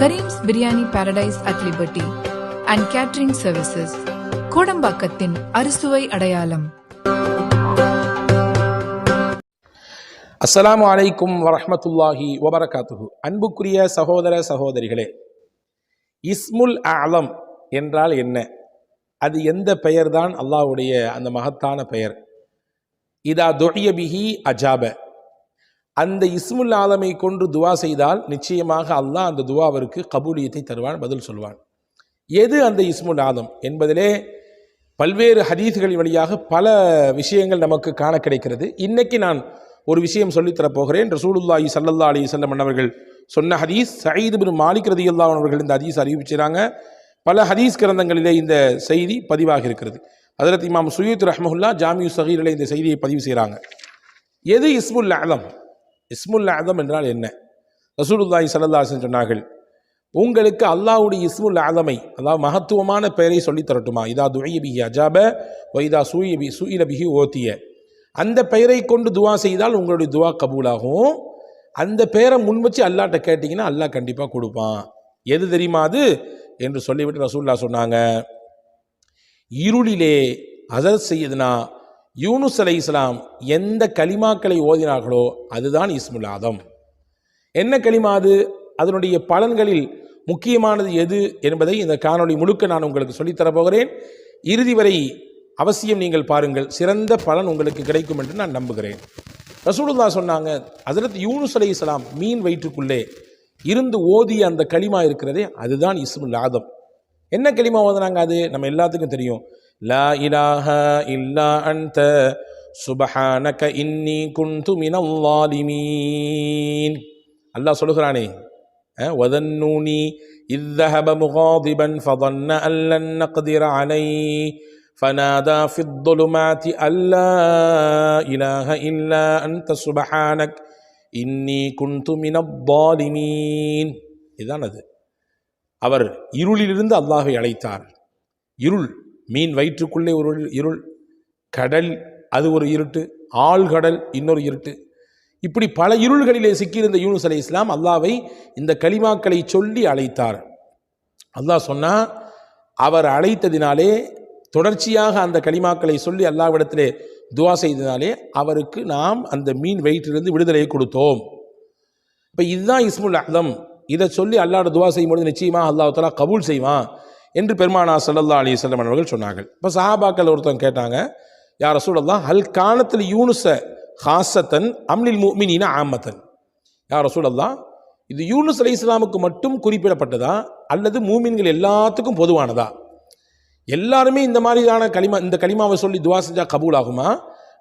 Kareem's biryani paradise at liberty and catering services கோடம்பாக்கத்தின் அறுசுவை அடையாளம் அஸ்லாம் அலைக்கும் வரமத்துல்லாஹி வபரகாத்துஹு அன்புக்குரிய சகோதர சகோதரிகளே இஸ்முல் அலம் என்றால் என்ன? அது எந்த பெயர்தான்? அல்லாஹ்வுடைய அந்த மகத்தான பெயர். இதா துஹிய அஜாப. அந்த இஸ்முல் ஆலமை கொண்டு துவா செய்தால் நிச்சயமாக அல்லாஹ் அந்த துவாவிற்கு கபூலியத்தை தருவான் பதில் சொல்வான். எது அந்த இஸ்முல் ஆலம் என்பதிலே பல்வேறு ஹதீஸ்களின் வழியாக பல விஷயங்கள் நமக்கு காண கிடைக்கிறது. இன்னைக்கு நான் ஒரு விஷயம் சொல்லித்தரப்போகிறேன் ரசூலுல்லாஹி ஸல்லல்லாஹு அலி வஸல்லம் அவர்கள் சொன்ன ஹதீஸ் சயீது பின் மாலிக் ரதியல்லாஹு அவர்கள் இந்த ஹதீஸ் அறிவிச்சிறாங்க பல ஹதீஸ் கிரந்தங்களிலே இந்த செய்தி பதிவாக இருக்கிறது. ஹஜரத் இமாம் சுயூத் ரஹ்மஹுல்லா ஜாமியு சகீரிலே இந்த செய்தியை பதிவு செய்கிறாங்க. எது இஸ்முல் ஆலம்? இஸ்முல் ஆதம் என்றால் என்ன? ரசூலுல்லாய் ஸல்லல்லாஹு சொன்னார்கள் உங்களுக்கு அல்லாஹுடைய இஸ்முல் ஆதமை அதாவது மகத்துவமான பெயரை சொல்லித் தரட்டுமா? இதா துயபிஹி அஜாப வைதா சூய சூயிலபிஹி ஓத்திய. அந்த பெயரை கொண்டு துவா செய்தால் உங்களுடைய துவா கபூலாகும். அந்த பெயரை முன் வச்சு அல்லாட்ட கேட்டிங்கன்னா அல்லாஹ் கண்டிப்பாக கொடுப்பான். எது தெரியுமா அது? என்று சொல்லிவிட்டு ரசூல்லா சொன்னாங்க இருளிலே அசர் செய்யதுனா யூனுஸ் அலை இஸ்லாம் எந்த கலிமாக்களை ஓதினார்களோ அதுதான் இஸ்முல் ஆதம். என்ன களிமா அது? அதனுடைய பலன்களில் முக்கியமானது எது என்பதை இந்த காணொளி முழுக்க நான் உங்களுக்கு சொல்லித்தரப்போகிறேன் இறுதி வரை அவசியம் நீங்கள் பாருங்கள். சிறந்த பலன் உங்களுக்கு கிடைக்கும் என்று நான் நம்புகிறேன். ரசூலுல்லா சொன்னாங்க ஹஜரத் யூனுஸ் அலை இஸ்லாம் மீன் வயிற்றுக்குள்ளே இருந்து ஓதிய அந்த களிமா இருக்கிறதே அதுதான் இஸ்முல் ஆதம். என்ன களிமா ஓதுனாங்க அது? நம்ம எல்லாத்துக்கும் தெரியும். லா இலாஹ இல்லா அன்த சுபஹானக இன்னி குன்து மினல் லாலிமீன் அல்லாஹ் சொல்லுகிறானே وذنوني إذ ذهب مغاضبا فظن أن لن نقدر عليه فنادى في الظلمات أن لا إله إلا أنت سبحانك إني كنت من الظالمين இதுதான் அது அவர் இருளிலிருந்து அல்லாஹை அழைத்தார் இருள் மீன் வயிற்றுக்குள்ளே ஒரு இருள் கடல் அது ஒரு இருட்டு ஆழ்கடல் இன்னொரு இருட்டு. இப்படி பல இருள்களிலே சிக்கியிருந்த யூனுஸ் அலி இஸ்லாம் அல்லாவை இந்த களிமாக்களை சொல்லி அழைத்தார். அல்லாஹ் சொன்னால் அவர் அழைத்ததினாலே தொடர்ச்சியாக அந்த களிமாக்களை சொல்லி அல்லாவிடத்திலே துவா செய்ததினாலே அவருக்கு நாம் அந்த மீன் வயிற்றிலிருந்து விடுதலையை கொடுத்தோம். இப்போ இதுதான் இஸ்முல் அஹ்தம். இதை சொல்லி அல்லாட துவா செய்யும்போது நிச்சயமாக அல்லாஹ் தலா கபூல் செய்வான். என்று பெருமானா சல்லல்லா அலி சொல்லம் அவர்கள் சொன்னார்கள். இப்போ சஹாபாக்கள் ஒருத்தவங்க கேட்டாங்க யார் சூழல்லாம் ஹல் காலத்தில் யூனுச ஹாசத்தன் அம்லில் மீனின ஆமத்தன்? யார் சூழல்லாம் இது யூனுஸ் அலி இஸ்லாமுக்கு மட்டும் குறிப்பிடப்பட்டதா? அல்லது மூமின்கள் எல்லாத்துக்கும் பொதுவானதா? எல்லாருமே இந்த மாதிரியான களிமா இந்த களிமாவை சொல்லி துவா செஞ்சா கபூல் ஆகுமா?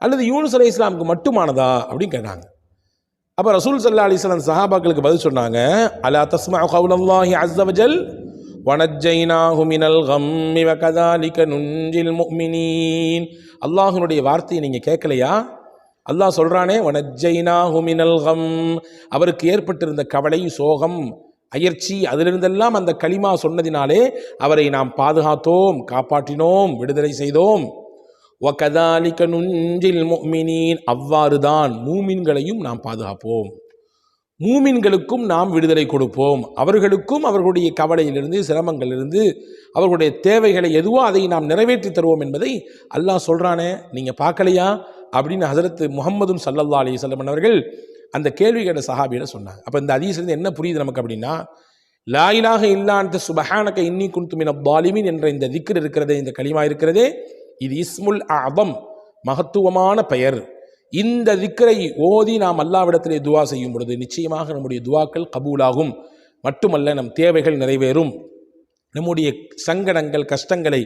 அல்லது யூனுஸ் அலை இஸ்லாமுக்கு மட்டுமானதா? அப்படின்னு கேட்டாங்க. அப்போ ரசூல் சல்லா அலிஸ்லாம் சஹாபாக்களுக்கு பதில் சொன்னாங்க அலா தஸ்மா கவுலல்லாஹி அஸ்தவஜல் வனஜைனாஹு மினல் கம்மி வகதாலிக நுஞ்சில் முக்மினீன். அல்லாஹுனுடைய வார்த்தையை நீங்கள் கேட்கலையா அல்லாஹ் சொல்கிறானே வனஜைனாஹு மினல் கம் அவருக்கு ஏற்பட்டிருந்த கவலை சோகம் அயற்சி அதிலிருந்தெல்லாம் அந்த களிமா சொன்னதினாலே அவரை நாம் பாதுகாத்தோம் காப்பாற்றினோம் விடுதலை செய்தோம். ஒகதாலிக்க நுஞ்சில் முக்மினீன் அவ்வாறுதான் மூமின்களையும் நாம் பாதுகாப்போம். மூமின்களுக்கும் நாம் விடுதலை கொடுப்போம். அவர்களுக்கும் அவர்களுடைய கவலையிலிருந்து சிரமங்களிலிருந்து அவர்களுடைய தேவைகளை எதுவோ அதை நாம் நிறைவேற்றி தருவோம் என்பதை அல்லாஹ் சொல்கிறானே நீங்கள் பார்க்கலையா? அப்படின்னு ஹசரத் முகமதும் சல்லல்லா அலி சொல்லமன் அவர்கள் அந்த கேள்வி கேட்ட சஹாபியிட சொன்னாங்க. அப்போ இந்த அதிசயத்து என்ன புரியுது நமக்கு அப்படின்னா லாயிலாக இல்லாந்த சுபஹானக்க இன்னி குன்துமின் பாலிமின் என்ற இந்த திக்ர் இருக்கிறதே இந்த களிமா இருக்கிறதே இது இஸ்முல் அபம் மகத்துவமான பெயர். இந்த திக்கரை ஓதி நாம் அல்லாவிடத்திலே துவா செய்யும் பொழுது நிச்சயமாக நம்முடைய துவாக்கள் கபூலாகும். மட்டுமல்ல நம் தேவைகள் நிறைவேறும். நம்முடைய சங்கடங்கள் கஷ்டங்களை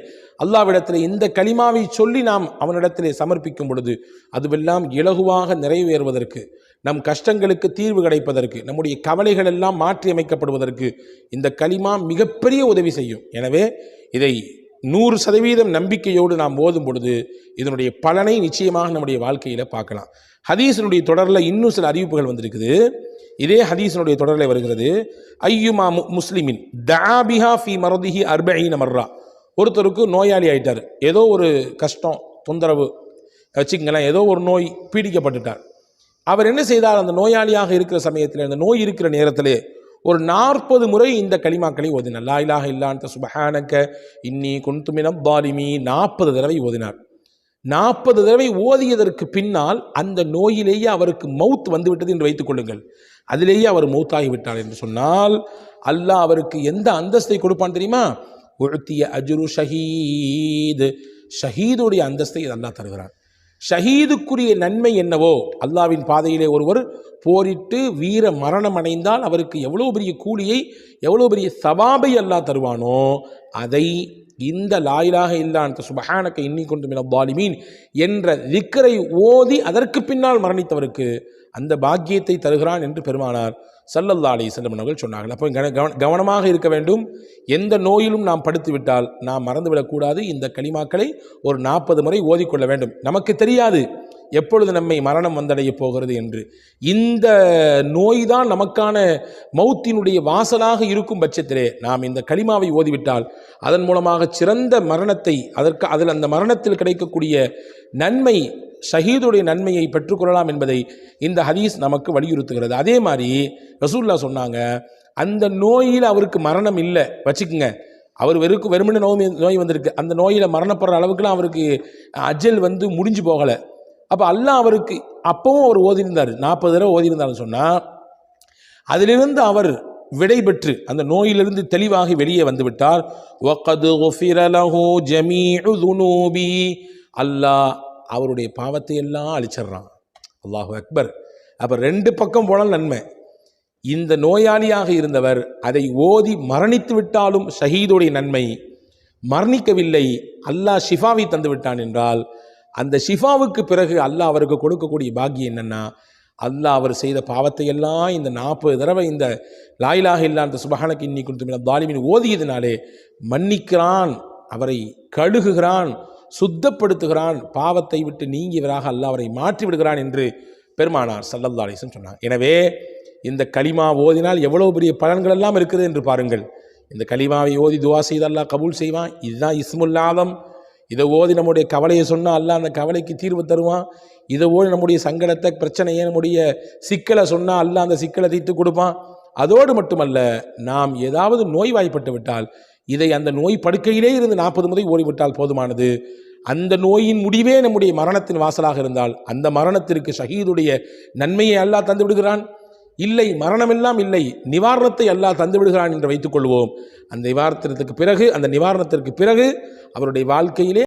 அல்லாவிடத்தில் இந்த களிமாவை சொல்லி நாம் அவனிடத்திலே சமர்ப்பிக்கும் பொழுது அதுவெல்லாம் இலகுவாக நிறைவேறுவதற்கு நம் கஷ்டங்களுக்கு தீர்வு கிடைப்பதற்கு நம்முடைய கவலைகள் எல்லாம் மாற்றி அமைக்கப்படுவதற்கு இந்த களிமா மிகப்பெரிய உதவி செய்யும். எனவே இதை நூறு சதவீதம் நம்பிக்கையோடு நாம் ஓதும் பொழுது இதனுடைய பலனை நிச்சயமாக நம்முடைய வாழ்க்கையில் பார்க்கலாம். ஹதீஸினுடைய தொடரில் இன்னும் சில அறிவிப்புகள் வந்திருக்குது. இதே ஹதீஸினுடைய தொடரில் வருகிறது. ஐயுமா மு முஸ்லிமின் தாபிஹா ஃபி மரதிஹி அர்பஹீன மர்ரா. ஒருத்தருக்கு நோயாளி ஆயிட்டார். ஏதோ ஒரு கஷ்டம் தொந்தரவு வச்சுக்கங்களேன் ஏதோ ஒரு நோய் பீடிக்கப்பட்டுட்டார். அவர் என்ன செய்தார்? அந்த நோயாளியாக இருக்கிற சமயத்தில் அந்த நோய் இருக்கிற நேரத்திலே ஒரு நாற்பது முறை இந்த களிமாக்களை ஓதினார். லா இலாக இல்லான் சுபஹானக்க இன்னி குன்துமினம் பாலிமி நாற்பது தடவை ஓதினார். நாற்பது தடவை ஓதியதற்கு பின்னால் அந்த நோயிலேயே அவருக்கு மவுத் வந்துவிட்டது என்று வைத்துக் கொள்ளுங்கள். அதிலேயே அவர் மௌத்தாகிவிட்டார் என்று சொன்னால் அல்லாஹ் அவருக்கு எந்த அந்தஸ்தை கொடுப்பான் தெரியுமா? உழ்த்திய அஜுரு ஷஹீது. ஷஹீதுடைய அந்தஸ்தை அல்லாஹ் தருகிறான். ஷஹீதுக்குரிய நன்மை என்னவோ? அல்லாவின் பாதையிலே ஒருவர் போரிட்டு வீர மரணம் அடைந்தால் அவருக்கு எவ்வளோ பெரிய கூலியை எவ்வளோ பெரிய சவாபை அல்லா தருவானோ அதை இந்த லாயிலாக இல்லான் சுபஹானக்க இன்னி கொண்டு மின பாலிமீன் என்ற திக்கரை ஓதி அதற்கு பின்னால் மரணித்தவருக்கு அந்த பாக்கியத்தை தருகிறான் என்று பெருமானார் சல்லல்லா அலி செல்லம் அவர்கள் சொன்னார்கள். அப்போ கவனமாக இருக்க வேண்டும். எந்த நோயிலும் நாம் படுத்துவிட்டால் நாம் மறந்துவிடக்கூடாது இந்த களிமாக்களை ஒரு நாற்பது முறை ஓதிக்கொள்ள வேண்டும். நமக்கு தெரியாது. எப்பொழுது நம்மை மரணம் வந்தடைய போகிறது என்று. இந்த நோய்தான் நமக்கான மௌத்தினுடைய வாசலாக இருக்கும் பட்சத்திலே நாம் இந்த களிமாவை ஓதிவிட்டால் அதன் மூலமாக சிறந்த மரணத்தை அதற்கு அதில் அந்த மரணத்தில் கிடைக்கக்கூடிய நன்மை ஷஹீதுடைய நன்மையை பெற்றுக்கொள்ளலாம் என்பதை இந்த ஹதீஸ் நமக்கு வலியுறுத்துகிறது. அதே மாதிரி ரசூல்லா சொன்னாங்க அந்த நோயில் அவருக்கு மரணம் இல்லை. வச்சுக்குங்க. அவர் வெறுக்கு வெறுமனே நோய் நோய் வந்திருக்கு. அந்த நோயில் மரணப்படுற அளவுக்குலாம் அவருக்கு அஜல் வந்து முடிஞ்சு போகலை. அப்போ அல்லாஹ் அவருக்கு அப்பவும் அவர் ஓதியிருந்தார். நாற்பது தடவை ஓதியிருந்தார்னு சொன்னால் அதிலிருந்து அவர் விடைபெற்று அந்த நோயிலிருந்து தெளிவாக வெளியே வந்துவிட்டார் அல்லாஹ் அவருடைய பாவத்தை எல்லாம் அழிச்சிடுறான். அல்லாஹு அக்பர். அப்போ ரெண்டு பக்கம் போனால் நன்மை. இந்த நோயாளியாக இருந்தவர் அதை ஓதி மரணித்து விட்டாலும் ஷஹீதுடைய நன்மை. மரணிக்கவில்லை. அல்லாஹ் ஷிஃபாவை தந்து விட்டான் என்றால் அந்த ஷிஃபாவுக்கு பிறகு அல்லாஹ் அவருக்கு கொடுக்கக்கூடிய பாக்கியம் என்னென்னா அல்லாஹ் அவர் செய்த பாவத்தை எல்லாம் இந்த நாற்பது தடவை இந்த லாயிலாக இல்லா அந்த சுபஹானக்கு இன்னி கொடுத்து தாலிமின் ஓதியதினாலே மன்னிக்கிறான் அவரை கழுகுகிறான் சுத்தப்படுத்துகிறான் பாவத்தை விட்டு நீங்கியவராக அல்லாஹ் அவரை மாற்றி விடுகிறான் என்று பெருமானார் சல்லல்லா அலிசன் சொன்னார். எனவே இந்த கலிமா ஓதினால் எவ்வளோ பெரிய பலன்கள் எல்லாம் இருக்குது என்று பாருங்கள். இந்த கலிமாவை ஓதி துவா செய்து அல்லாஹ் கபூல் செய்வான். இதுதான் இஸ்முல்லாதம் இதை ஓதி நம்முடைய கவலையை சொன்னால் அல்லாஹ் அந்த கவலைக்கு தீர்வு தருவான். இதை ஓடி நம்முடைய சங்கடத்தை பிரச்சனையை நம்முடைய சிக்கலை சொன்னால் அல்லாஹ் அந்த சிக்கலை தீர்த்து கொடுப்பான். அதோடு மட்டுமல்ல நாம் ஏதாவது நோய்வாய்ப்பட்டு விட்டால் இதை அந்த நோய் படுக்கையிலே இருந்து நாற்பது முறை ஓடிவிட்டால் போதுமானது. அந்த நோயின் முடிவே நம்முடைய மரணத்தின் வாசலாக இருந்தால் அந்த மரணத்திற்கு ஷஹீதுடைய நன்மையை அல்லாஹ் தந்து விடுகிறான். இல்லை மரணமெல்லாம் இல்லை நிவாரணத்தை அல்லாஹ் தந்து விடுகிறான் என்று வைத்துக்கொள்வோம். அந்த நிவாரணத்திற்கு பிறகு அந்த நிவாரணத்திற்கு பிறகு அவருடைய வாழ்க்கையிலே